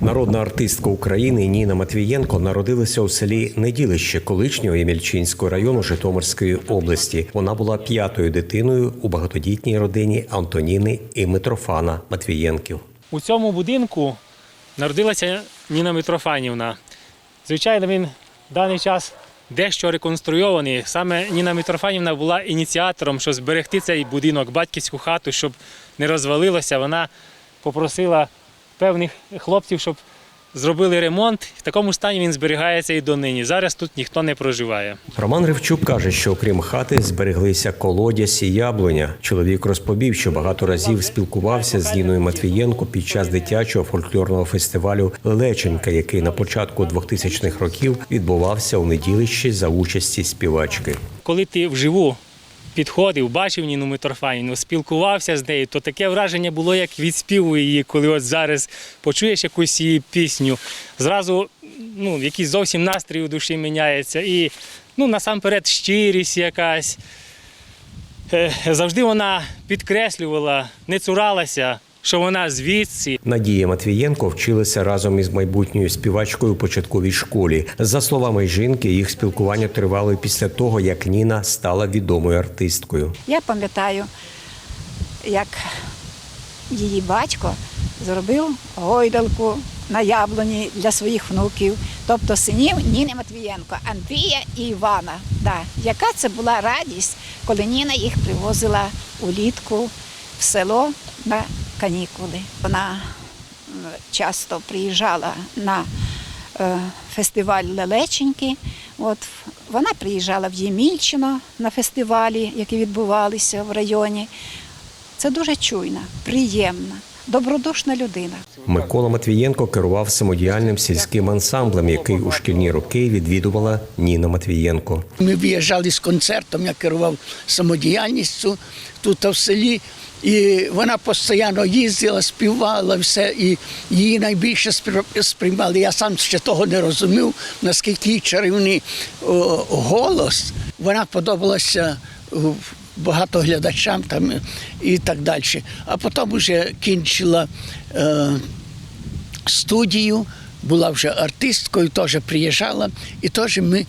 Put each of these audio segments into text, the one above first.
Народна артистка України Ніна Матвієнко народилася у селі Неділище колишнього Ємільчинського району Житомирської області. Вона була п'ятою дитиною у багатодітній родині Антоніни і Митрофана Матвієнків. У цьому будинку народилася Ніна Митрофанівна. Звичайно, він в даний час дещо реконструйований. Саме Ніна Митрофанівна була ініціатором, щоб зберегти цей будинок, батьківську хату, щоб не розвалилося. Вона попросила певних хлопців, щоб зробили ремонт. В такому стані він зберігається і донині. Зараз тут ніхто не проживає. Роман Ривчук каже, що окрім хати збереглися колодязь і яблуня. Чоловік розповів, що багато разів спілкувався з Ніною Матвієнко під час дитячого фольклорного фестивалю Лелеченька, який на початку 2000-х років відбувався у неділищі за участі співачки. коли ти вживу підходив, бачив Ніну Митрофанівну, спілкувався з нею, то таке враження було, як від співу її, коли от зараз почуєш якусь її пісню, зразу ну, якийсь зовсім настрій у душі міняється. І ну, насамперед щирість якась. Завжди вона підкреслювала, не цуралася, що вона звідси, Надія Матвієнко вчилася разом із майбутньою співачкою у початковій школі. За словами жінки, їх спілкування тривало і після того, як Ніна стала відомою артисткою. Я пам'ятаю, як її батько зробив гойдалку на яблуні для своїх внуків, тобто синів Ніни Матвієнко, Андрія і Івана. Да. Яка це була радість, коли Ніна їх привозила улітку в село на канікули. Вона часто приїжджала на е, фестиваль Лелеченьки. От вона приїжджала в Ємільчино на фестивалі, які відбувалися в районі. Це дуже чуйна, приємна, добродушна людина. Микола Матвієнко керував самодіяльним сільським ансамблем, який у шкільні роки відвідувала Ніна Матвієнко. Ми виїжджали з концертом, я керував самодіяльністю тут в селі. І вона постійно їздила, співала все, і її найбільше сприймали. Я сам ще того не розумів, наскільки чарівний голос. Вона подобалася багато глядачам там і так далі. А потім вже кінчила е, студію, була вже артисткою, теж приїжджала, і теж ми е,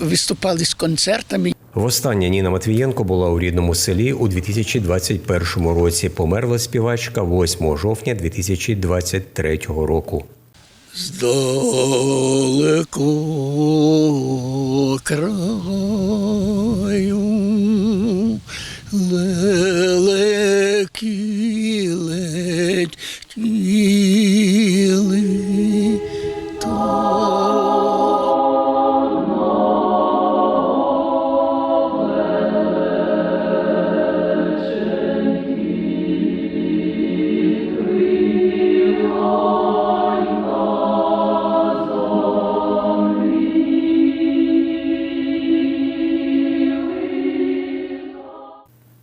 виступали з концертами. Востаннє Ніна Матвієнко була у рідному селі у 2021 році. Померла співачка 8 жовтня 2023 року. Здалеку краю лелеки летіли.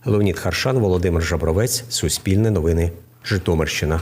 Леонід Харшан, Володимир Жабровець, Суспільне новини, Житомирщина.